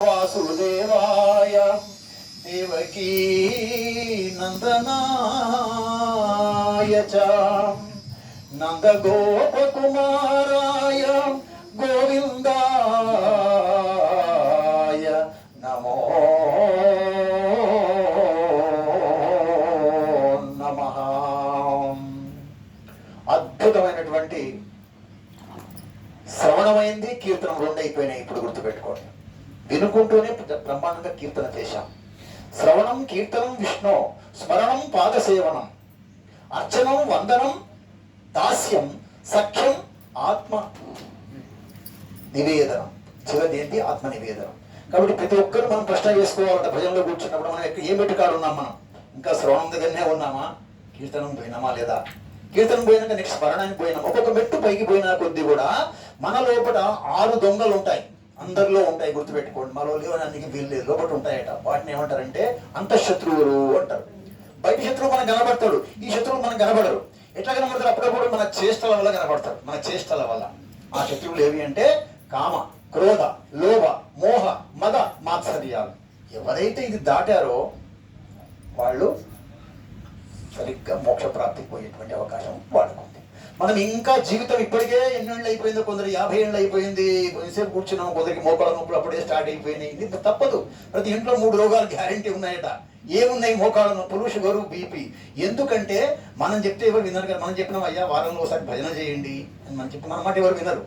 వాసుదేవాయ దేవకీ నందనాయ చ నందగోపకుమారాయ గోవిందాయ నమో నమ. అద్భుతమైనటువంటి శ్రవణమైంది కీర్తనం రెండు అయిపోయినాయి ఇప్పుడు గుర్తుపెట్టుకోండి. వినుకుంటూనే బ్రహ్మాండంగా కీర్తన చేశాం. శ్రవణం కీర్తనం విష్ణు స్మరణం పాదసేవనం అర్చనం వందనం దాస్యం సఖ్యం ఆత్మ నివేదనం. చివరిది ఏంటి ఆత్మ నివేదనం? కాబట్టి ప్రతి ఒక్కరు మనం ప్రశ్న చేసుకోవాలంటే భజనలో కూర్చున్నప్పుడు మనం ఎక్కడ ఏ మెట్టుకాడు ఉన్నాం మనం? ఇంకా శ్రవణం దగ్గరనే ఉన్నామా? కీర్తనం పోయినామా లేదా? కీర్తనం పోయినాక నెక్స్ట్ స్మరణానికి పోయినాం ఒక్కొక్క మెట్టు పైకి పోయినా కొద్దీ కూడా మన లోపల ఆరు దొంగలు ఉంటాయి. అందరిలో ఉంటాయి గుర్తుపెట్టుకోండి. మరో లేవడానికి వీళ్ళు లేదు. లోపల ఉంటాయట. వాటిని ఏమంటారంటే అంతఃశత్రువులు అంటారు. బయట శత్రువు మనకు కనబడతాడు. ఈ శత్రువు మనకు కనబడరు. ఎట్లా కనబడతారు అప్పుడప్పుడు మన చేష్టల వల్ల కనబడతారు. మన చేష్టల వల్ల. ఆ శత్రువులు ఏవి అంటే కామ క్రోధ లోభ మోహ మద మాత్సర్యాలు. ఎవరైతే ఇది దాటారో వాళ్ళు సరిగ్గా మోక్ష ప్రాప్తికి పోయేటువంటి అవకాశం వాడుకుంది మనం ఇంకా జీవితం ఇప్పటికే ఎన్నేళ్ళు అయిపోయిందో కొందరు యాభై ఏళ్ళు అయిపోయింది కొంతసేపు కూర్చున్నాం కొందరికి మోకాళ్ళ నొప్పులు అప్పుడే స్టార్ట్ అయిపోయినాయి. ఇది తప్పదు. ప్రతి ఇంట్లో మూడు రోగాలు గ్యారంటీ ఉన్నాయట. ఏమున్నాయి మోకాళ్ళ నొప్పులు షుగరు బీపీ? ఎందుకంటే మనం చెప్తే ఎవరు వినరు కదా. మనం చెప్పినాం అయ్యా వారంలో ఒకసారి భజన చేయండి. అని మనం చెప్పిన మన మాట ఎవరు వినరు.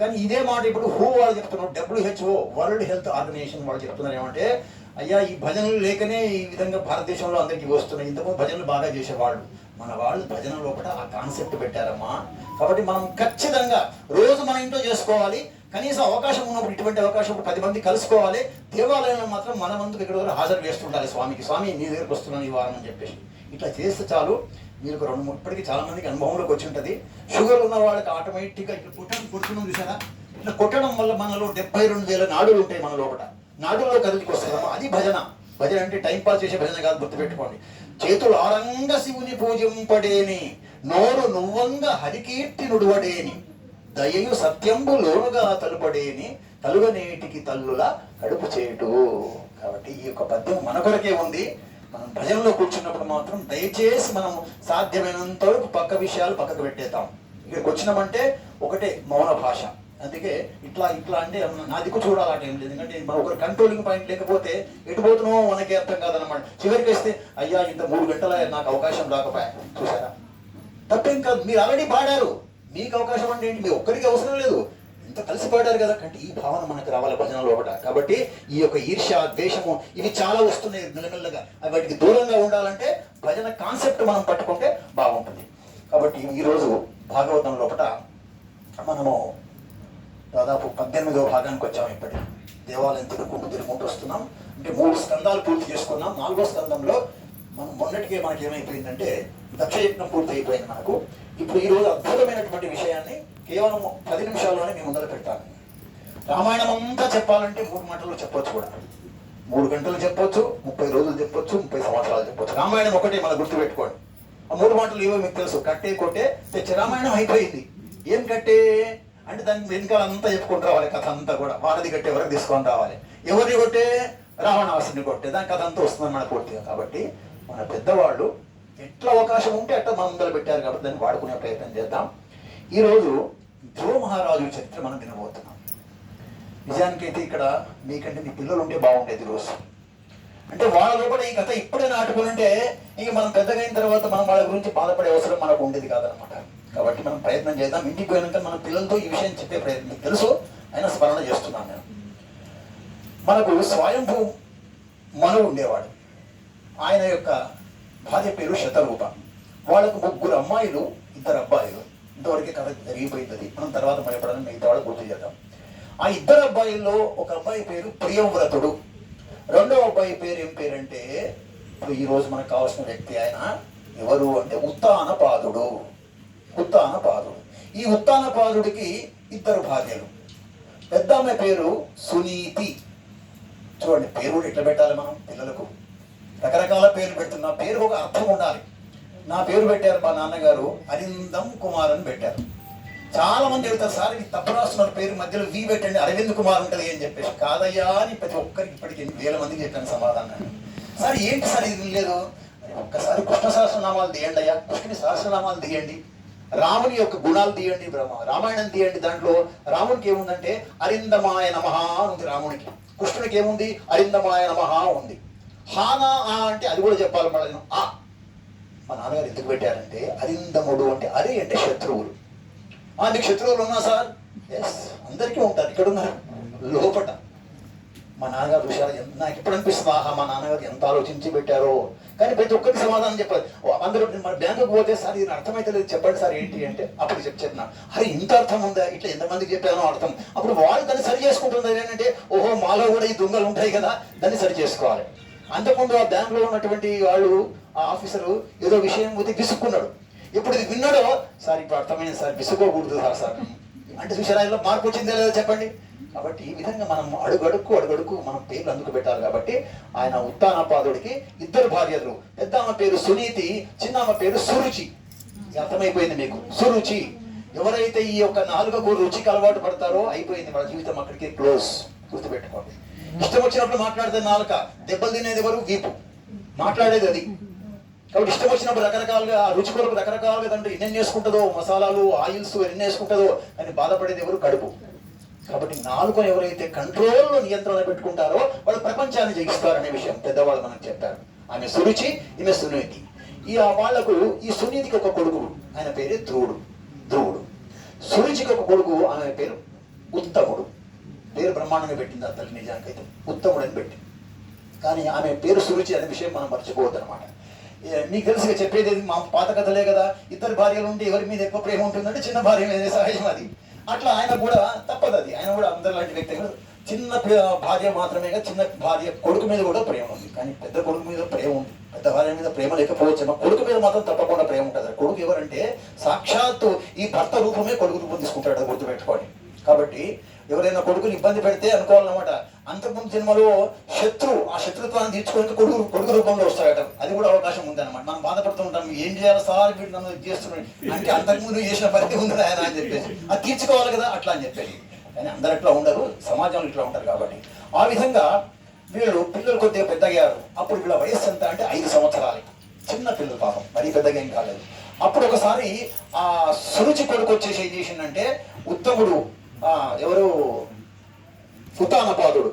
కానీ ఇదే మాట ఇప్పుడు హూ వాళ్ళు చెప్తున్నారు డబ్ల్యూహెచ్ఓ వరల్డ్ హెల్త్ ఆర్గనైజేషన్ వాళ్ళు చెప్తున్నారు ఏమంటే అయ్యా ఈ భజనలు లేకనే ఈ విధంగా భారతదేశంలో అందరికీ వస్తున్నాయి. ఇంతకుముందు భజనలు బాగా చేసేవాళ్ళు. మన వాళ్ళు భజన లోపల ఆ కాన్సెప్ట్ పెట్టారమ్మా. కాబట్టి మనం ఖచ్చితంగా రోజు మన ఇంట్లో చేసుకోవాలి. కనీసం అవకాశం ఉన్నప్పుడు ఇటువంటి అవకాశం పది మంది కలుసుకోవాలి. దేవాలయంలో మాత్రం మన వంతుకు ఇక్కడ వరకు హాజరు చేస్తుండాలి స్వామికి. స్వామి నీ దగ్గరకు వస్తున్నాను ఈ వారం అని చెప్పేసి. ఇట్లా చేస్తే చాలు. మీకు రెండు మూడు ఇప్పటికీ చాలా మందికి అనుభవంలోకి వచ్చి ఉంటుంది. షుగర్ ఉన్న వాళ్ళకి ఆటోమేటిక్గా ఇట్లా కొట్టడం కొడుతున్నాం చూసారా? ఇట్లా కొట్టడం వల్ల మనలో డెబ్బై రెండు వేల నాడులు ఉంటాయి మన లోపల. నాడుల్లో కదిలికి వస్తుందమ్మా అది భజన. భజన అంటే టైం పాస్ చేసే భజన కాదు గుర్తుపెట్టుకోండి. చేతులు ఆరంగ శివుని పూజింపడేని నోరు నువ్వంగ హరికీర్తి నుడువడేని దయయు సత్యంబు లోనుగా తలుపడేని తలుగనేటికి తల్లుల అడుపు చేటు. కాబట్టి ఈ యొక్క పద్యం మన కొరకే ఉంది. మనం భజనలో కూర్చున్నప్పుడు మాత్రం దయచేసి మనం సాధ్యమైనంత వరకు పక్క విషయాలు పక్కకు పెట్టేద్దాం. ఇక్కడికి వచ్చినామంటే ఒకటే మౌన భాష. అందుకే ఇట్లా ఇట్లా అంటే నా దిక్కు చూడాలంటే ఏం లేదు. ఎందుకంటే ఒకరు కంట్రోలింగ్ పాయింట్ లేకపోతే ఎటు పోతున్నామో మనకే అర్థం కాదనమాట చివరికి వేస్తే అయ్యా ఇంత మూడు గంటల నాకు అవకాశం రాకపోయా? చూసారా తప్పేం కాదు. మీరు ఆల్రెడీ పాడారు. మీకు అవకాశం అంటే ఏంటి? మీ ఒక్కరికి అవసరం లేదు. ఇంత కలిసి పాడారు కదా. అంటే ఈ భావన మనకు రావాలి భజన లోపల కాబట్టి ఈ యొక్క ఈర్ష్య ద్వేషము ఇవి చాలా వస్తున్నాయి మెల్లమెల్లగా. అవి వాటికి దూరంగా ఉండాలంటే భజన కాన్సెప్ట్ మనం పట్టుకుంటే బాగుంటుంది. కాబట్టి ఈరోజు భాగవతం లోపల మనము దాదాపు పద్దెనిమిదవ భాగానికి వచ్చాము ఇప్పటి దేవాలయం తిరుగుకుంటూ తిరుగుకుంటూ వస్తున్నాం. అంటే మూడు స్కందాలు పూర్తి చేసుకున్నాం. నాలుగో స్కందంలో మనం మొన్నటికే మనకి ఏమైపోయిందంటే దక్షయజ్ఞం పూర్తి అయిపోయింది మనకు. ఇప్పుడు ఈ రోజు అద్భుతమైనటువంటి విషయాన్ని కేవలం పది నిమిషాల్లోనే మేము ముందర పెడతాను. రామాయణం అంతా చెప్పాలంటే మూడు మాటల్లో చెప్పొచ్చు కూడా. మూడు గంటలు చెప్పొచ్చు ముప్పై రోజులు చెప్పొచ్చు ముప్పై సంవత్సరాలు చెప్పొచ్చు. రామాయణం ఒకటే మన గుర్తుపెట్టుకోండి ఆ మూడు మాటలు ఏవో మీకు తెలుసు. కట్టే కొట్టే తెచ్చి రామాయణం అయిపోయింది. ఏం కట్టే? అంటే దాని వెనకాల అంతా చెప్పుకుంటూ రావాలి కథ అంతా కూడా. వారధి కట్టే వరకు తీసుకొని రావాలి. ఎవరిని కొట్టే? రావణాసుని కొట్టే. దాని కథ అంతా వస్తుంది మన పూర్తిగా కాబట్టి మన పెద్దవాళ్ళు ఎట్లా అవకాశం ఉంటే అట్లా మనం ముందర పెట్టారు కాబట్టి దాన్ని వాడుకునే ప్రయత్నం చేద్దాం. ఈరోజు ధ్రువ మహారాజు చరిత్ర మనం వినబోతున్నాం. నిజానికైతే ఇక్కడ మీకంటే మీ పిల్లలు ఉంటే బాగుండేది రోజు. అంటే వాళ్ళ లోపల ఈ కథ ఇప్పుడే నాటుకుంటే ఇంక మనం పెద్దగైన తర్వాత మనం వాళ్ళ గురించి బాధపడే అవసరం మనకు ఉండేది కాదనమాట. కాబట్టి మనం ప్రయత్నం చేద్దాం. ఇంటికి పోయినాక మన పిల్లలతో ఈ విషయం చెప్పే ప్రయత్నం తెలుసు? ఆయన స్మరణ చేస్తున్నాను నేను. మనకు స్వయంభూ మను ఉండేవాడు. ఆయన యొక్క భార్య పేరు శతరూప. వాళ్ళకు ముగ్గురు అమ్మాయిలు ఇద్దరు అబ్బాయిలు. ఇంతవరకే కథ జరిగిపోయింది మనం తర్వాత మరి ఎప్పుడైనా మిగతా వాళ్ళు గుర్తు చేద్దాం. ఆ ఇద్దరు అబ్బాయిల్లో ఒక అబ్బాయి పేరు ప్రియంవ్రతుడు. రెండో అబ్బాయి పేరు ఏం పేరంటే ఇప్పుడు ఈరోజు మనకు కావాల్సిన వ్యక్తి ఆయన ఎవరు అంటే ఉత్తానపాదుడు. ఉత్తానపాదుడు. ఈ ఉత్తానపాదుడికి ఇద్దరు భార్యలు. పెద్దమ్మ పేరు సునీతి. చూడండి పేరు కూడా ఎట్లా పెట్టాలి మనం పిల్లలకు? రకరకాల పేర్లు పెడుతున్నా పేరు ఒక అర్థం ఉండాలి. నా పేరు పెట్టారు మా నాన్నగారు అరిందం కుమార్ అని పెట్టారు. చాలా మంది వెళ్తారు సార్ ఇది తప్పు రాస్తున్నారు పేరు మధ్యలో వి పెట్టండి అరవింద్ కుమార్ ఉంటుంది అని చెప్పేసి. కాదయ్యా అని ప్రతి ఒక్కరికి ఇప్పటికి వేల మందికి చెప్పాను సమాధానం సార్ ఏంటి సార్ ఇది లేదు? ఒక్కసారి కృష్ణ సహస్రనామాలు తీయండి అయ్యా కృష్ణుని సహస్రనామాలు తీయండి. రాముని యొక్క గుణాలు తీయండి బ్రహ్మ. రామాయణం తీయండి దాంట్లో. రామునికి ఏముందంటే అరిందమాయ నమహ ఉంది రామునికి. కృష్ణునికి ఏముంది? అరిందమాయ నమహ ఉంది. హానా ఆ అంటే అది కూడా చెప్పాలి మళ్ళీ ఆ. మా నాన్నగారు ఎందుకు పెట్టారంటే అరిందముడు అంటే అరి అంటే శత్రువులు. నీకు శత్రువులు ఉన్నా సార్? ఎస్ అందరికీ ఉంటారు. ఇక్కడ ఉన్నారు. లోపట. మా నాన్నగారు విషయాలు ఎంత- నాకు ఎప్పుడు అనిపిస్తుంది ఆహా మా నాన్నగారు ఎంత ఆలోచించి పెట్టారో. కానీ ప్రతి ఒక్కరికి సమాధానం చెప్పారు అందరూ మన బ్యాంకుకి పోతే సార్ ఇది అర్థమైతే లేదు చెప్పండి సార్ ఏంటి? అంటే అప్పుడు చెప్ చెప్తున్నా అరే ఇంత అర్థం ఉందా? ఇట్లా ఎంతమందికి చెప్పానో అర్థం. అప్పుడు వాళ్ళు దాన్ని సరి చేసుకుంటుంది ఏంటంటే ఓహో మాలో కూడా ఈ దొంగలు ఉంటాయి కదా దాన్ని సరి చేసుకోవాలి. అంతకుముందు ఆ బ్యాంకులో ఉన్నటువంటి వాళ్ళు ఆ ఆఫీసరు ఏదో విషయం పోతే విసుక్కున్నాడు. ఇప్పుడు ఇది విన్నాడో సార్ ఇప్పుడు అర్థమైంది సార్ విసుకోకూడదు సార్ సార్. అంటే చూసారా ఇలా మార్పు వచ్చిందే లేదో చెప్పండి. కాబట్టి ఈ విధంగా మనం అడుగడుక్కు అడుగడుక్కు మనం పేర్లు అందుకు పెట్టాలి కాబట్టి ఆయన ఉత్తానపాదుడికి ఇద్దరు భార్యలు. పెద్ద ఆమె పేరు సునీతి చిన్న ఆమె పేరు సురుచి. అర్థమైపోయింది మీకు. సురుచి. ఎవరైతే ఈ యొక్క నాలుగకు రుచికి అలవాటు పడతారో అయిపోయింది మన జీవితం అక్కడికి క్లోజ్. గుర్తుపెట్టుకోండి. ఇష్టం వచ్చినప్పుడు మాట్లాడితే నాలుక. దెబ్బలు తినేది ఎవరు? వీపు. మాట్లాడేది అది. కాబట్టి ఇష్టం వచ్చినప్పుడు రకరకాలుగా ఆ రుచి కొరకు రకరకాలుగా తండ్రి ఎన్ని వేసుకుంటుందో మసాలాలు ఆయిల్స్ ఎన్ని వేసుకుంటుందో అని బాధపడేది ఎవరు? కడుపు. కాబట్టి నాలుగు ఎవరైతే కంట్రోల్లో నియంత్రణ పెట్టుకుంటారో వాళ్ళు ప్రపంచాన్ని జయిస్తారనే విషయం పెద్దవాళ్ళు మనకు చెప్పారు ఆమె సురుచి ఈమె సునీతి. ఈ ఆ వాళ్ళకు ఈ సునీతికి ఒక కొడుకు ఆయన పేరే ధ్రువుడు. ధ్రువుడు. సురుచికి ఒక కొడుకు ఆమె పేరు ఉత్తముడు. పేరు బ్రహ్మాండంగా పెట్టింది ఆ తల్లి నిజానికైతే. ఉత్తముడు అని పెట్టింది. కానీ ఆమె పేరు సురుచి అనే విషయం మనం మర్చిపోవద్దు అనమాట మీకు తెలిసి చెప్పేది మా పాత కథలే కదా. ఇద్దరు భార్యలు ఉంటే ఎవరి మీద ఎక్కువ ప్రేమ ఉంటుందంటే చిన్న భార్య మీద సహజం అది. అట్లా ఆయన కూడా తప్పదు అది. ఆయన కూడా అందరి లాంటి వ్యక్తి కాదు. చిన్న భార్య మాత్రమే కాదు, చిన్న భార్య కొడుకు మీద కూడా ప్రేమ ఉంది. కానీ పెద్ద కొడుకు మీద ప్రేమ ఉంది. పెద్ద భార్య మీద ప్రేమ లేకపోవచ్చు కొడుకు మీద మాత్రం తప్పకుండా ప్రేమ ఉంటుంది. కొడుకు ఎవరంటే సాక్షాత్తు ఈ భర్త రూపమే కొడుకు రూపం తీసుకుంటాడు అది గుర్తుపెట్టుకోండి. కాబట్టి ఎవరైనా కొడుకుని ఇబ్బంది పెడితే అనుకోవాలన్నమాట. అంతకుముందు జన్మలో మనస్తత్వాన్ని తీర్చుకోవడానికి కొడుకు కొడుకు రూపంలో వస్తాయట అది కూడా అవకాశం ఉందన్నమాట. మనం బాధపడుతూ ఉంటాం ఏం చేయాలి సార్ వీడు నన్ను ఇది చేస్తున్నాడు. అంటే అంతకుముందు చేసిన పరిధి ఉంది ఆయన అని చెప్పేసి. అది తీర్చుకోవాలి కదా అట్లా అని చెప్పేసి. కానీ అందరు అట్లా ఉండరు సమాజంలో ఇట్లా ఉంటారు కాబట్టి. ఆ విధంగా వీళ్ళు పిల్లలు కొద్దిగా పెద్దగారు అప్పుడు వీళ్ళ వయస్సు ఎంత అంటే ఐదు సంవత్సరాలు. చిన్న పిల్లలు పాపం మరీ పెద్దగా ఏం కాలేదు. అప్పుడు ఒకసారి ఆ సురుచి కొడుకు వచ్చేసి ఏం చేసిందంటే ఉత్తముడు ఆ, ఎవరు? ఉత్తానపాదుడు.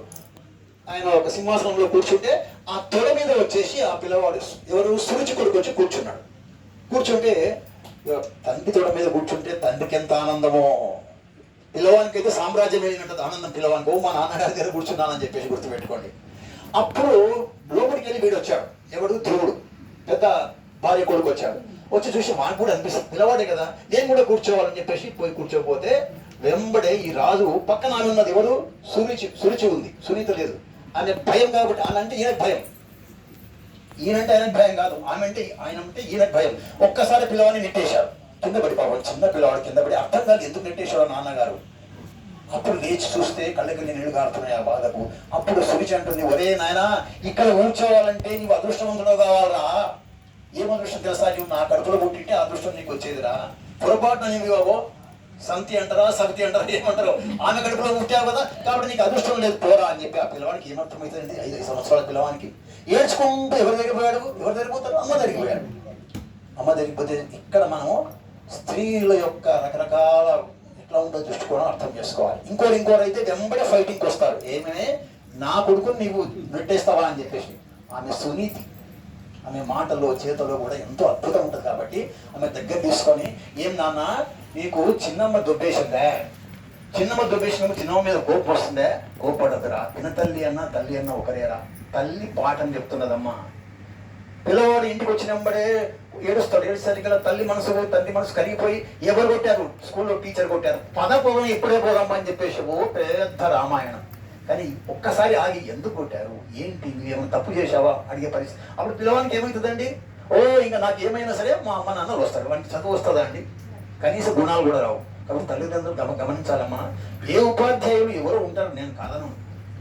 ఆయన ఒక సింహాసనంలో కూర్చుంటే ఆ తొడ మీద వచ్చేసి ఆ పిల్లవాడు ఎవరు సురుచి కొడుకు వచ్చి కూర్చున్నాడు. కూర్చుంటే తండ్రి తొడ మీద కూర్చుంటే తండ్రికి ఎంత ఆనందమో. పిల్లవానికి అయితే సామ్రాజ్యం వెళ్ళినట్టు ఆనందం పిల్లవానికి. ఓ మా నాన్నగారి దగ్గర కూర్చున్నానని చెప్పేసి గుర్తుపెట్టుకోండి. అప్పుడు లోపలికి వెళ్ళి వీడు వచ్చాడు. ఎవడు? ధ్రువుడు. పెద్ద భార్య కొడుకు వచ్చాడు. వచ్చి చూసి మాకు కూడా అనిపిస్తుంది. పిల్లవాడే కదా. నేను కూడా కూర్చోవాలని చెప్పేసి పోయి కూర్చోపోతే వెంబడే ఈ రాజు పక్కన ఆమె ఉన్నది ఎవరు? సురుచి సురుచి ఉంది. సునీత లేదు. ఆమె భయం కాబట్టి ఆమె అంటే ఈయనకు భయం. ఈయనంటే ఆయనకు భయం కాదు. ఆమె అంటే ఆయన అంటే ఈయనకు భయం. ఒక్కసారి పిల్లవాడిని నెట్టేశారు. కింద పడి పాపం చిన్న పిల్లవాడు కింద పడి అర్థం కాదు ఎందుకు నెట్టేశాడు నాన్నగారు. అప్పుడు లేచి చూస్తే కళ్ళకి నీళ్ళు కారుతున్నాయి ఆ బాధకు. అప్పుడు సురిచి అంటుంది ఒరే నాయనా ఇక్కడ కూర్చోవాలంటే నీవు అదృష్టవంతుడు కావాలరా. ఏం అదృష్టం తెలుసా నువ్వు నా కడుపులో పుట్టింటే ఆ అదృష్టం నీకు వచ్చేదిరా. పొరపాటున నీవు బాబో సంతి అంటారా సంతి అంటారా ఏమంటారు. ఆమె గడుపులో ఉంటావు కదా కాబట్టి నీకు అదృష్టం లేదు. పోరా అని చెప్పి ఆ పిల్లవాడికి ఏమర్థమవుతుంది ఐదు ఐదు సంవత్సరాల పిల్లవానికి ఏడ్చుకుంటూ ఎవరి జరిగిపోయాడు ఎవరు జరిగిపోతారు అమ్మ జరిగిపోయాడు అమ్మ జరిగిపోతే ఇక్కడ మనం స్త్రీల యొక్క రకరకాల ఎట్లా ఉందో దృష్టికోణం అర్థం చేసుకోవాలి. ఇంకోరు ఇంకోరు అయితే వెంబడే ఫైటింగ్కి వస్తారు. ఏమనే నా కొడుకుని నీవు నెట్టేస్తావా అని చెప్పేసి. ఆమె సునీతి. ఆమె మాటల్లో చేతలో కూడా ఎంతో అద్భుతం ఉంటుంది కాబట్టి ఆమె దగ్గర తీసుకొని ఏం నాన్న నీకు చిన్నమ్మ దుబ్బేసిందే. చిన్నమ్మ దుబ్బేసినప్పుడు చిన్నమ్మ మీద కోపం వస్తుందే. కోపడదురా. పిన తల్లి అన్న తల్లి అన్న ఒకరేరా. తల్లి పాఠం చెప్తున్నదమ్మా. పిల్లవాడు ఇంటికి వచ్చినప్పుడే ఏడుస్తాడు. ఏడుసరికి తల్లి మనసు తల్లి మనసు కరిగిపోయి ఎవరు కొట్టారు? స్కూల్లో టీచర్ కొట్టారు. పద పోదాం ఇప్పుడే పోదామా అని చెప్పేసి ఓ పెద్ద రామాయణం. కానీ ఒక్కసారి ఆగి ఎందుకు కొట్టారు? ఏంటి నువ్వేమైనా తప్పు చేశావా? అడిగే పరిస్థితి అప్పుడు పిల్లవానికి ఏమవుతుందండి ఓ ఇంకా నాకు ఏమైనా సరే మా అమ్మ నాన్నలు వస్తారు. వాడికి చదువు వస్తుందా అండి? కనీస గుణాలు కూడా రావు. కాబట్టి తల్లిదండ్రులు గమ గమనించాలమ్మా. ఏ ఉపాధ్యాయులు ఎవరు ఉంటారు? నేను కాదను.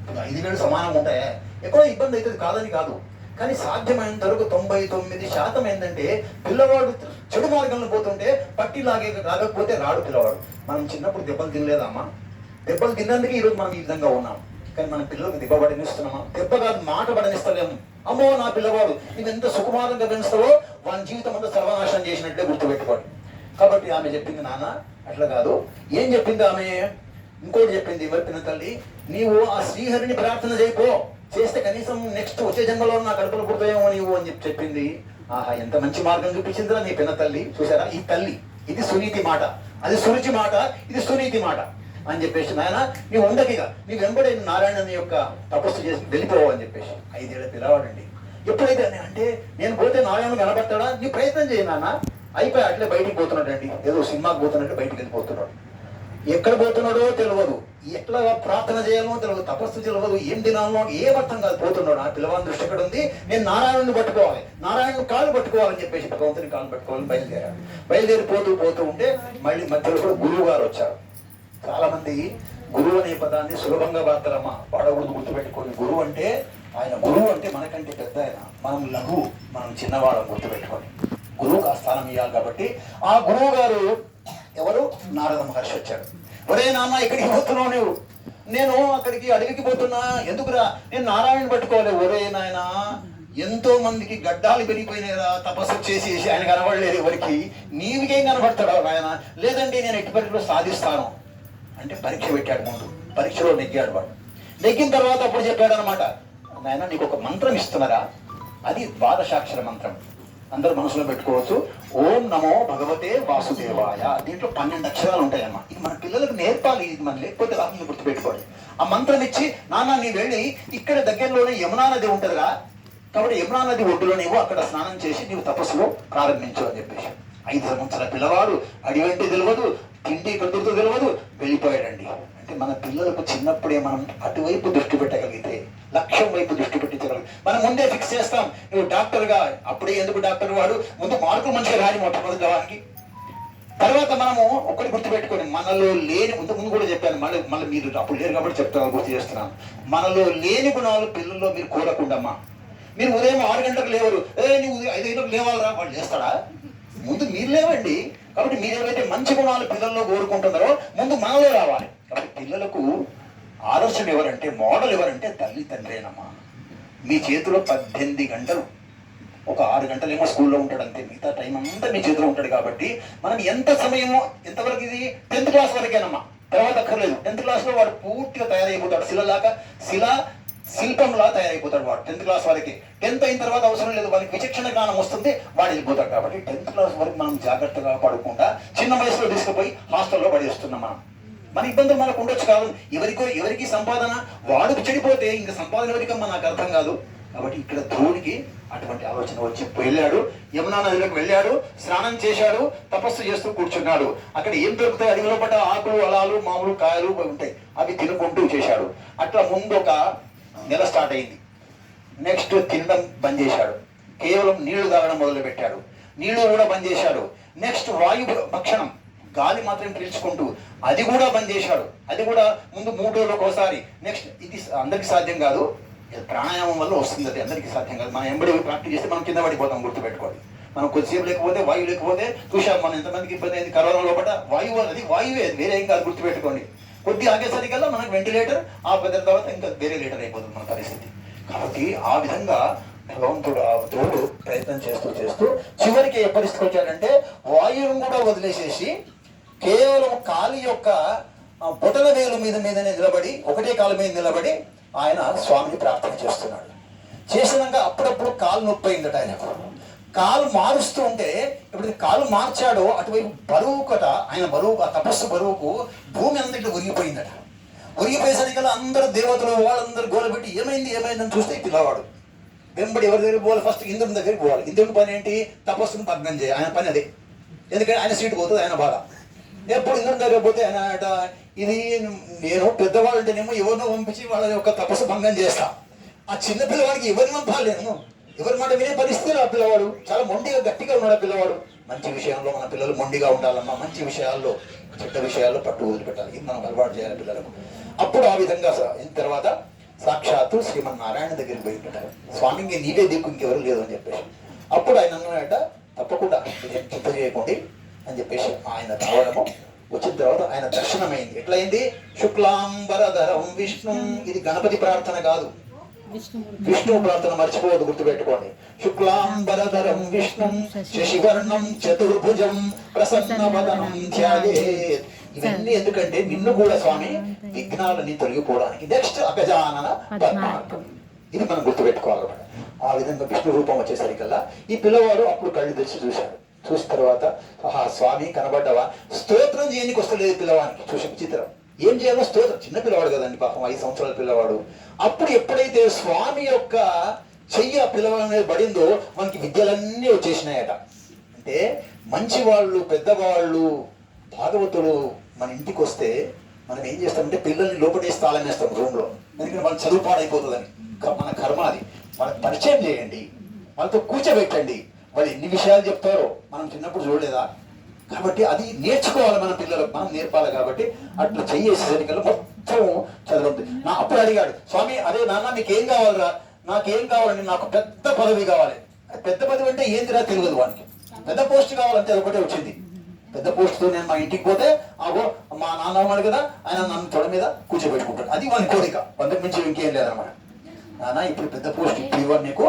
ఇప్పుడు ఐదు వేలు సమానం ఉంటాయా? ఎక్కువ ఇబ్బంది అవుతుంది. కాదని కాదు. కానీ సాధ్యమైనంత వరకు తొంభై తొమ్మిది శాతం ఏంటంటే పిల్లవాడు చెడు మార్గంలో పోతుంటే పట్టి లాగే రాకపోతే రాడు పిల్లవాడు. మనం చిన్నప్పుడు దెబ్బలు తినలేదమ్మా. దెబ్బలు తిన్నందుకే ఈరోజు మనం ఈ విధంగా ఉన్నాం. కానీ మన పిల్లలకు దెబ్బ పడనిస్తున్నామా దెబ్బ కాదు మాట పడనిస్తలేము అమ్మో నా పిల్లవాడు ఇది ఎంత సుకుమారంగా పెంచుతావో వాని జీవితం అంతా సర్వనాశనం చేసినట్లే గుర్తుపెట్టుకోడు. కాబట్టి ఆమె చెప్పింది నాన్న అట్లా కాదు. ఏం చెప్పింది ఆమె? ఇంకోటి చెప్పింది ఎవరి తల్లి నీవు ఆ శ్రీహరిని ప్రార్థన చేయపో చేస్తే కనీసం నెక్స్ట్ వచ్చే జన్మలో నా కడుపులు పుడతాయేమో నీవు అని చెప్పి చెప్పింది. ఆహా ఎంత మంచి మార్గం చూపించిందిరా నీ పిన్న తల్లి. చూసారా? ఈ తల్లి ఇది సునీతి మాట. అది సురుచి మాట ఇది సునీతి మాట. అని చెప్పేసి నాయన నీవు ఉండకిగా నీ వెంబడే నారాయణని యొక్క తపస్సు చేసి వెళ్ళిపోవు అని చెప్పేసి. ఐదేళ్ళ పిలవాడండి ఎప్పుడైతే అని అంటే నేను పోతే నారాయణ కనబడతాడా నీ ప్రయత్నం చేయి నాన్న. అయిపోయి అట్లే బయటికి పోతున్నాడండి. ఏదో సినిమాకి పోతున్నట్టు బయటికి వెళ్ళిపోతున్నాడు ఎక్కడ పోతున్నాడో తెలియదు ఎట్లా ప్రార్థన చేయాలో తెలియదు తపస్సు తెలియదు ఏం తినాలో ఏం అర్థం కాదు. పోతున్నాడు. ఆ పిల్లవాని దృష్టి ఎక్కడ ఉంది? నేను నారాయణుని పట్టుకోవాలి. నారాయణ కాళ్ళు పట్టుకోవాలని చెప్పేసి భగవంతుని కాళ్ళు పట్టుకోవాలని బయలుదేరాడు. బయలుదేరి పోతూ పోతూ ఉంటే మళ్ళీ మధ్యలో కూడా గురువు గారు వచ్చారు. చాలా మంది గురువు అనే పదాన్ని సులభంగా వాడతారమ్మా. వాడకూడదు గుర్తుపెట్టుకోండి గురువు అంటే ఆయన గురువు అంటే మనకంటే పెద్ద ఆయన. మనం లఘు మనం చిన్నవాళ్ళం గుర్తుపెట్టుకోండి గురువుకు ఆ స్థానం ఇవ్వాలి కాబట్టి ఆ గురువు గారు ఎవరు? నారద మహర్షి వచ్చాడు ఒరే నాన్న ఇక్కడికి పోతున్నావు నువ్వు నేను అక్కడికి అడవికి పోతున్నా. ఎందుకురా? నేను నారాయణ పట్టుకోవాలి. ఒరే నాయన ఎంతో మందికి గడ్డాలు పెరిగిపోయినాయిరా. తపస్సు చేసి ఆయన కనబడలేదు ఎవరికి. నీవికేం కనబడతాడు ఆయన లేదండి నేను ఎట్టి పరిస్థితుల్లో సాధిస్తాను. అంటే పరీక్ష పెట్టాడు ముందు. పరీక్షలో నెగ్గాడు వాడు. నెగ్గిన తర్వాత అప్పుడు చెప్పాడు అనమాట నాయన నీకు ఒక మంత్రం ఇస్తున్నారా? అది ద్వాదశాక్షర మంత్రం. అందరు మనసులో పెట్టుకోవచ్చు. ఓం నమో భగవతే వాసుదేవాయ. దీంట్లో పన్నెండు అక్షరాలు ఉంటాయమ్మా. ఇది మన పిల్లలకు నేర్పాలి ఇది మన లేకపోతే రాకుండా గుర్తుపెట్టుకోండి ఆ మంత్రం ఇచ్చి నాన్న నీ వెళ్ళి ఇక్కడ దగ్గరలోనే యమునా నది ఉంటుందిరా. కాబట్టి యమునా నది ఒడ్డులో నీవు అక్కడ స్నానం చేసి నీవు తపస్సులో ప్రారంభించు అని చెప్పేసి. ఐదు సంవత్సరాల పిల్లవాడు అడివంటి తెలియదు తిండి కదురుతూ తెలియదు వెళ్ళిపోయాడండి. అంటే మన పిల్లలకు చిన్నప్పుడే మనం అటువైపు దృష్టి పెట్టగలిగితే లక్ష్యం వైపు దృష్టి పెట్టించగలిగి మనం ముందే ఫిక్స్ చేస్తాం. నువ్వు డాక్టర్గా అప్పుడే ఎందుకు డాక్టర్ వాడు? ముందు మార్కులు మంచిగా రాని మొట్టమొదటి వానికి తర్వాత మనము ఒకటి గుర్తుపెట్టుకొని మనలో లేని ముందు ముందు కూడా చెప్పాను మళ్ళీ మళ్ళీ మీరు అప్పుడు లేరు కాబట్టి చెప్తాను గుర్తు చేస్తున్నాను. మనలో లేని గుణాలు పిల్లల్లో మీరు కోరకుండమ్మా మీరు ఉదయం ఆరు గంటలకు లేవరు. ఏ నువ్వు ఉదయం ఐదు గంటలకు లేవాలరా. వాళ్ళు చేస్తాడా ముందు మీరు లేవండి. కాబట్టి మీరు ఏవైతే మంచి గుణాలు పిల్లల్లో కోరుకుంటున్నారో ముందు మనలో రావాలి. కాబట్టి పిల్లలకు ఆలోచన ఎవరంటే మోడల్ ఎవరంటే తల్లి తండ్రేనమ్మా. మీ చేతిలో పద్దెనిమిది గంటలు. ఒక ఆరు గంటలు ఏమో స్కూల్లో ఉంటాడు అంతే. మిగతా టైం అంతా మీ చేతిలో ఉంటాడు కాబట్టి మనం ఎంత సమయమో ఎంతవరకు ఇది టెన్త్ క్లాస్ వరకేనమ్మా. తర్వాత అక్కర్లేదు. టెన్త్ క్లాస్లో వాడు పూర్తిగా తయారైపోతాడు. శిలలాగా శిల శిల్పంలా తయారైపోతాడు వాడు. టెన్త్ క్లాస్ వరకు టెన్త్ అయిన తర్వాత అవసరం లేదు. వాడికి విచక్షణ జ్ఞానం వస్తుంది వాడు వెళ్ళిపోతాడు కాబట్టి టెన్త్ క్లాస్ వరకు మనం జాగ్రత్తగా పడకుండా చిన్న వయసులో తీసుకుపోయి హాస్టల్లో పడేస్తున్నాం మనం. మన ఇబ్బందులు మనకు ఉండొచ్చు కాదు. ఎవరికో ఎవరికి సంపాదన వాడుకు చెడిపోతే ఇంకా సంపాదన ఎవరికమ్మా నాకు అర్థం కాదు. కాబట్టి ఇక్కడ ధ్రువుడికి అటువంటి ఆలోచన వచ్చి వెళ్ళాడు. యమునా నదిలోకి వెళ్ళాడు. స్నానం చేశాడు. తపస్సు చేస్తూ కూర్చున్నాడు. అక్కడ ఏం దొరుకుతాయి? అడవిలో పడ్డ ఆకులు అలాలు మామూలు కాయలు ఉంటాయి. అవి తినుకుంటూ చేశాడు. అట్లా ముందు ఒక నెల స్టార్ట్ అయింది. నెక్స్ట్ తినడం బంద్ చేశాడు. కేవలం నీళ్ళు తాగడం మొదలుపెట్టాడు. నీళ్ళు కూడా బంద్ చేశాడు. నెక్స్ట్ వాయు భక్షణం గాలి మాత్రం పీల్చుకుంటూ అది కూడా బంద్ చేశాడు. అది కూడా ముందు మూడు రోజులకు ఒకసారి. నెక్స్ట్ ఇది అందరికి సాధ్యం కాదు. ప్రాణాయామం వల్ల వస్తుంది. అది అందరికీ సాధ్యం కాదు. మనం ఎంబడి ప్రాక్టీస్ చేస్తే మనం కింద పడిపోతాం గుర్తుపెట్టుకోండి. మనం కొద్దిసేపు లేకపోతే వాయువు లేకపోతే చూసాం మనం ఎంతమందికి ఇబ్బంది అయింది కరోనా లోపల వాయువు అది వాయువే అది వేరే ఏం కాదు గుర్తుపెట్టుకోండి. కొద్ది ఆగేసరికల్లా మనకు వెంటిలేటర్ ఆ పదిన తర్వాత ఇంకా వేరే లీటర్ అయిపోతుంది మన పరిస్థితి. కాబట్టి ఆ విధంగా భగవంతుడు ఆ దేవుడు ప్రయత్నం చేస్తూ చేస్తూ చివరికి ఏ పరిస్థితికి వచ్చాడంటే వాయువును కూడా వదిలేసేసి కేవలం కాలి యొక్క బుటల వేలు మీద మీదనే నిలబడి ఒకటే కాలు మీద నిలబడి ఆయన స్వామిని ప్రార్థన చేస్తున్నాడు. చేసినాక అప్పుడప్పుడు కాలు నొప్పి అయిందట ఆయనకు. కాలు మారుస్తూ ఉంటే ఇప్పుడు కాలు మార్చాడో అటువైపు బరువు కట ఆయన బరువు ఆ తపస్సు బరువుకు భూమి అంతటి ఉరిగిపోయిందట. ఉరిగిపోయేసరికల్లా అందరు దేవతలు వాళ్ళందరూ గోలపెట్టి ఏమైంది ఏమైందని చూస్తే పిల్లవాడు. వెంబడి ఎవరి దగ్గరికి పోవాలి? ఫస్ట్ ఇంద్రుని దగ్గరికి పోవాలి. ఇంద్రుని పని ఏంటి? తపస్సును భగ్నం చేయాలి. ఆయన పని అదే. ఎందుకంటే ఆయన సీటు పోతుంది ఆయన బాధ. ఎప్పుడు ఇంద్రుని దగ్గర పోతే ఆయన అట ఇది నేను పెద్దవాళ్ళంటేనేమో ఎవరినో పంపించి వాళ్ళ యొక్క తపస్సు భంగం చేస్తా. ఆ చిన్న పిల్లవాడికి పంపాలి నేను? ఎవరి మాట వినే పరిస్థితి ఆ పిల్లవాడు. చాలా మొండిగా గట్టిగా ఉన్నాడు ఆ పిల్లవాడు. మంచి విషయంలో మన పిల్లలు మొండిగా ఉండాలమ్మా మంచి విషయాల్లో చెడ్డ విషయాల్లో పట్టు వదిలిపెట్టాలి. ఇది మనం అలవాటు చేయాలి పిల్లలకు. అప్పుడు ఆ విధంగా తర్వాత సాక్షాత్తు శ్రీమన్నారాయణ దగ్గరికి పోయి పెట్టారు స్వామి నీవే దిక్కు ఇంకెవరు లేదు అని చెప్పేసి. అప్పుడు ఆయన అన్నాడట తప్పకుండా ఇదేం చింత చేయకండి అని చెప్పేసి ఆయన రావడము వచ్చిన తర్వాత ఆయన దర్శనమైంది. ఎట్లయింది? శుక్లాంబరధరం విష్ణు ఇది గణపతి ప్రార్థన కాదు. విష్ణు ప్రార్థన మర్చిపోవద్దు గుర్తుపెట్టుకోండి. శుక్లాంబరధరం విష్ణు శశివర్ణం చతుర్భుజం ప్రసన్నవదనం ధ్యాయేత్ ఇవన్నీ ఎందుకంటే నిన్ను కూడా స్వామి విఘ్నాలని తొలగిపోవడానికి నెక్స్ట్ అగజానన పద్మార్థం. ఇది మనం గుర్తుపెట్టుకోవాలన్నమాట ఆ విధంగా విష్ణు రూపం వచ్చేసరికల్లా ఈ పిల్లవాడు అప్పుడు కళ్ళు తెచ్చి చూశాడు. చూసిన తర్వాత ఆహా స్వామి కనబడ్డవా? స్తోత్రం చేయనికి వస్తలేదు పిల్లవానికి. చూసి చిత్రం ఏం చేయాలో స్తోత్రం చిన్న పిల్లవాడు కదండి పాపం ఐదు సంవత్సరాల పిల్లవాడు. అప్పుడు ఎప్పుడైతే స్వామి యొక్క చెయ్యి ఆ పిల్లవాడి పడిందో మనకి విద్యలన్నీ వచ్చేసినాయట. అంటే మంచి వాళ్ళు పెద్దవాళ్ళు భాగవతులు మన ఇంటికి వస్తే మనం ఏం చేస్తామంటే పిల్లల్ని లోపటేసి తాళం వేస్తాం రూమ్లో. ఎందుకంటే మన చదువు పాడైపోతుందని. మన కర్మ అది. మనకు పరిచయం చేయండి. వాళ్ళతో కూర్చోబెట్టండి. వాళ్ళు ఎన్ని విషయాలు చెప్తారో మనం చిన్నప్పుడు చూడలేదా? కాబట్టి అది నేర్చుకోవాలి మన పిల్లలకు మనం నేర్పాలి కాబట్టి అట్లా చెయ్యేసేసరికల్లా మొత్తం చదువుతుంది నా అప్పుడు అడిగాడు స్వామి అదే నాన్న మీకు ఏం కావాలరా? నాకేం కావాలండి నాకు పెద్ద పదవి కావాలి. పెద్ద పదవి అంటే ఏందిరా తెలియదు వానికి. పెద్ద పోస్ట్ కావాలంటే అది ఒకటే వచ్చింది. పెద్ద పోస్ట్తో నేను మా ఇంటికి పోతే ఆగో మా నాన్న ఉన్నాడు కదా ఆయన నన్ను తొడ మీద కూర్చోబెట్టుకుంటాడు. అది వాని కోరిక. వందకు మించి ఇంకేం లేదనమాట. నాన్న ఇప్పుడు పెద్ద పోస్ట్ ఇప్పుడు నీకు.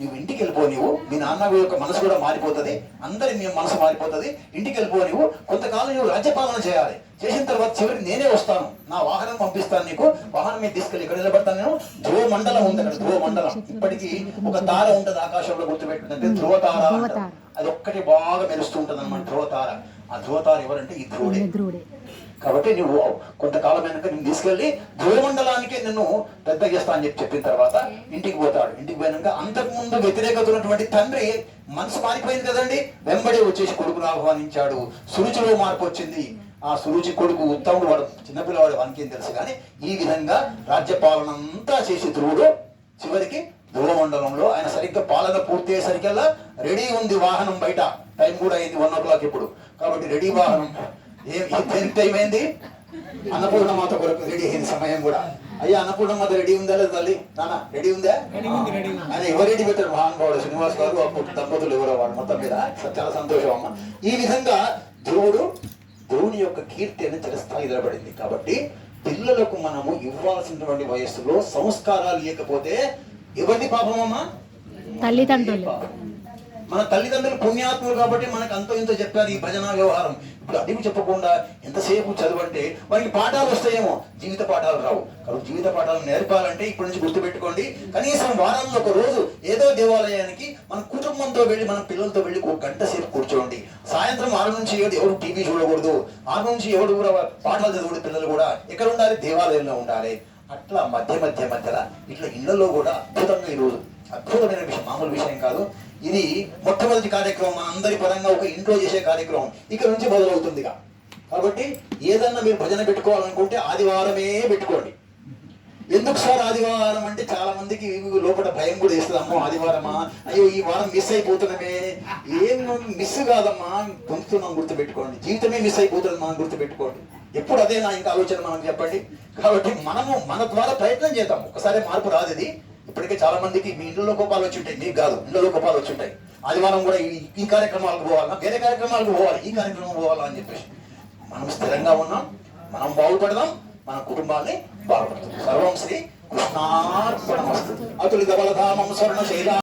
నువ్వు ఇంటికి వెళ్ళిపో నీవు. మీ నాన్న యొక్క మనసు కూడా మారిపోతుంది. అందరి మీ మనసు మారిపోతుంది. ఇంటికి వెళ్ళిపో నీవు. కొంతకాలం నువ్వు రాజ్యపాలన చేయాలి. చేసిన తర్వాత చివరికి నేనే వస్తాను. నా వాహనం పంపిస్తాను నీకు. వాహనం మీద తీసుకెళ్ళి ఇక్కడ నిలబడతాను నేను. ధ్రువ మండలం ఉంది అక్కడ ధ్రువ మండలం. ఇప్పటికీ ఒక తార ఉంటుంది ఆకాశంలో గుర్తుపెట్టిందంటే ధ్రువ తార. అది ఒక్కటి బాగా మెరుస్తూ ఉంటుంది అనమాట ధ్రువతార ఆ ధ్రువతార ఎవరంటే? ఈ ధ్రువుడే. కాబట్టి నువ్వు కొంతకాలం వెనక నేను తీసుకెళ్ళి ధ్రువమండలానికి నిన్ను పెద్ద చేస్తా అని చెప్పి చెప్పిన తర్వాత ఇంటికి పోతాడు. ఇంటికి పోయినాక అంతకుముందు వ్యతిరేకత ఉన్నటువంటి తండ్రి మనసు మారిపోయింది కదండి. వెంబడి వచ్చేసి కొడుకును ఆహ్వానించాడు. సురుచిలో మార్పు వచ్చింది. ఆ సురుచి కొడుకు ఉత్తముడు వాడు చిన్నపిల్లవాడు వానికి ఏం తెలుసు కానీ ఈ విధంగా రాజ్యపాలన అంతా చేసి ధ్రువుడు చివరికి ధ్రువమండలంలో ఆయన సరిగ్గా పాలన పూర్తి అయ్యేసరికల్లా రెడీ ఉంది వాహనం బయట. టైం కూడా అయింది వన్ ఓ క్లాక్ ఇప్పుడు. కాబట్టి రెడీ వాహనం టైం అయింది? అన్నపూర్ణ మాత కొరకు రెడీ అయింది సమయం కూడా. అయ్యా అన్నపూర్ణ మాత రెడీ ఉందా లేదా తల్లి? నాన్న రెడీ ఉందా? ఆయన ఎవరు రెడీ పెట్టారు? మహానుభావుడు శ్రీనివాస్ గారు అప్పుడు దంపతులు ఎవరో వాడు మొత్తం మీద. చాలా సంతోషం అమ్మ. ఈ విధంగా ధ్రువుడు ధ్రువుని యొక్క కీర్తి అనేది చిరస్థాయి నిలబడింది కాబట్టి పిల్లలకు మనము ఇవ్వాల్సినటువంటి వయస్సులో సంస్కారాలు ఇవ్వకపోతే ఎవరిది పాపం అమ్మా? తల్లిదండ్రులు. మన తల్లిదండ్రులు పుణ్యాత్ములు కాబట్టి మనకు అంతో ఇంతో చెప్పారు ఈ భజన వ్యవహారం. ఇప్పుడు అది చెప్పకుండా ఎంతసేపు చదవంటే మనకి పాఠాలు వస్తాయేమో. జీవిత పాఠాలు రావు. కాబట్టి జీవిత పాఠాలు నేర్పాలంటే ఇప్పటి నుంచి గుర్తుపెట్టుకోండి. కనీసం వారంలో ఒక రోజు ఏదో దేవాలయానికి మన కుటుంబంతో వెళ్ళి మన పిల్లలతో వెళ్ళి ఒక గంట సేపు కూర్చోండి. సాయంత్రం ఆరు నుంచి ఏడు ఎవరు టీవీ చూడకూడదు. ఆరు నుంచి ఎవరు కూడా పాఠాలు చదవకూడదు పిల్లలు కూడా. ఎక్కడ ఉండాలి? దేవాలయంలో ఉండాలి. అట్లా మధ్య మధ్య మధ్యలో ఇట్లా ఇళ్ళలో కూడా అద్భుతంగా ఈరోజు అద్భుతమైన విషయం మామూలు విషయం కాదు. ఇది మొట్టమొదటి కార్యక్రమం అందరి పరంగా ఒక ఇంట్లో చేసే కార్యక్రమం. ఇక్కడ నుంచి మొదలవుతుందిగా. కాబట్టి ఏదన్నా మీరు భజన పెట్టుకోవాలనుకుంటే ఆదివారమే పెట్టుకోండి. ఎందుకు సార్ ఆదివారం అంటే చాలా మందికి లోపల భయం కూడా వేస్తుంది అమ్మో ఆదివారమా? అయ్యో ఈ వారం మిస్ అయిపోతున్నామే. ఏం మిస్ కాదమ్మా? పొందుతున్నాం గుర్తుపెట్టుకోండి. జీవితమే మిస్ అయిపోతుంది మనం గుర్తుపెట్టుకోండి. ఎప్పుడు అదే నా ఇంకా ఆలోచన మనం చెప్పండి. కాబట్టి మనము మన ద్వారా ప్రయత్నం చేద్దాం. ఒకసారి మార్పు రాదు ఇది. ఇప్పటికే చాలా మందికి మీ ఇంట్లో కోపాలు వచ్చి ఉంటాయి. మీకు కాదు ఇంట్లో కోపాలు వచ్చి ఉంటాయి. ఆదివారం కూడా ఈ ఈ కార్యక్రమాలకు పోవాలా? వేరే కార్యక్రమాలకు పోవాలి. ఈ కార్యక్రమం పోవాలా అని చెప్పేసి మనం స్థిరంగా ఉన్నాం. మనం బాగుపడదాం. మన కుటుంబాన్ని బాగుపడతాం సర్వం శ్రీ కృష్ణార్పణ అతులి బలధామం స్వర్ణ శైలా